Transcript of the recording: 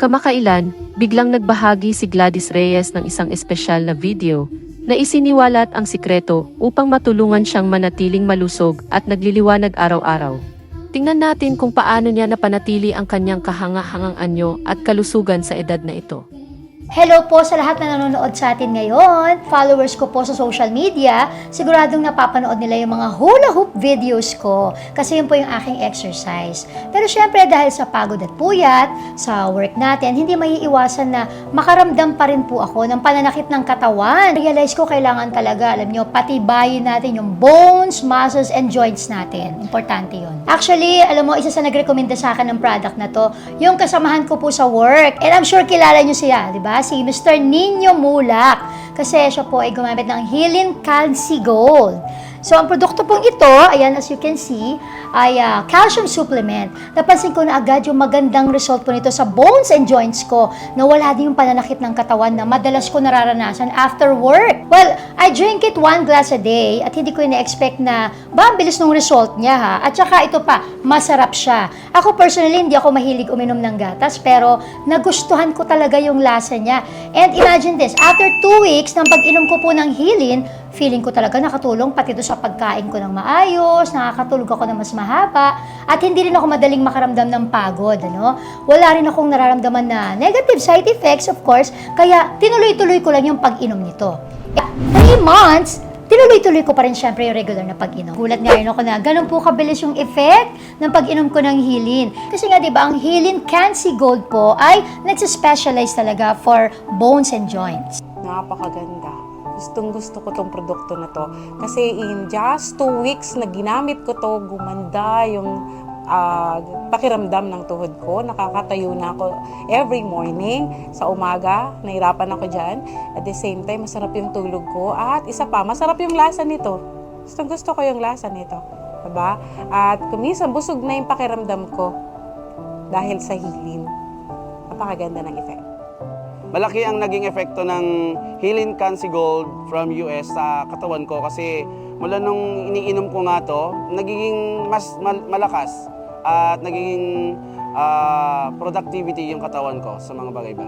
Kamakailan, biglang nagbahagi si Gladys Reyes ng isang espesyal na video na isiniwalat ang sikreto upang matulungan siyang manatiling malusog at nagliliwanag araw-araw. Tingnan natin kung paano niya napanatili ang kanyang kahanga-hangang anyo at kalusugan sa edad na ito. Hello po sa lahat na nanonood sa atin ngayon. Followers ko po sa social media, siguradong napapanood nila yung mga hula hoop videos ko kasi yun po yung aking exercise. Pero syempre dahil sa pagod at puyat, sa work natin, hindi maiiwasan na makaramdam pa rin po ako ng pananakit ng katawan. Realize ko kailangan talaga, alam nyo, patibayin natin yung bones, muscles, and joints natin. Importante yun. Actually, alam mo, isa sa nagrekomenda sa akin ng product na to, yung kasamahan ko po sa work. And I'm sure kilala nyo siya, di ba? Si Mr. Nino Mulak. Kasi siya po ay gumamit ng Healing Calci Gold. So, ang produkto pong ito, ayan, as you can see, ay ah, calcium supplement. Napansin ko na agad yung magandang result po nito sa bones and joints ko na wala din yung pananakit ng katawan na madalas ko nararanasan after work. Well, I drink it one glass a day at hindi ko ina-expect na ba, bilis ng result niya ha. At saka ito pa, masarap siya. Ako personally, hindi ako mahilig uminom ng gatas pero nagustuhan ko talaga yung lasa niya. And imagine this, after two weeks ng pag-inom ko po ng Hilin, feeling ko talaga nakatulong pati doon sa pagkain ko ng maayos, nakakatulog ako ng mas mahaba, at hindi rin ako madaling makaramdam ng pagod, ano? Wala rin akong nararamdaman na negative side effects, of course, kaya tinuloy-tuloy ko lang yung pag-inom nito. Three months, tinuloy-tuloy ko pa rin syempre yung regular na pag-inom. Gulat nga rin ako na ganun po kabilis yung effect ng pag-inom ko ng Hilin. Kasi nga, di ba, ang Hilin Cancy Gold po ay nagsispecialize talaga for bones and joints. Napakaganda. Gustong gusto ko tong produkto na to. Kasi in just two weeks na ginamit ko to, gumanda yung ah, pakiramdam ng tuhod ko. Nakakatayo na ako every morning sa umaga. Nahirapan ako dyan. At the same time, masarap yung tulog ko. At isa pa, masarap yung lasa nito. Gustong gusto ko yung lasa nito. Diba? At kuminsan, busog na yung pakiramdam ko dahil sa hilin. Napakaganda ng effect. Malaki ang naging epekto ng Healing Cancy Gold from US sa katawan ko kasi mula nung iniinom ko nga to, nagiging mas mal- malakas at nagiging ah, productivity yung katawan ko sa mga bagay-bagay.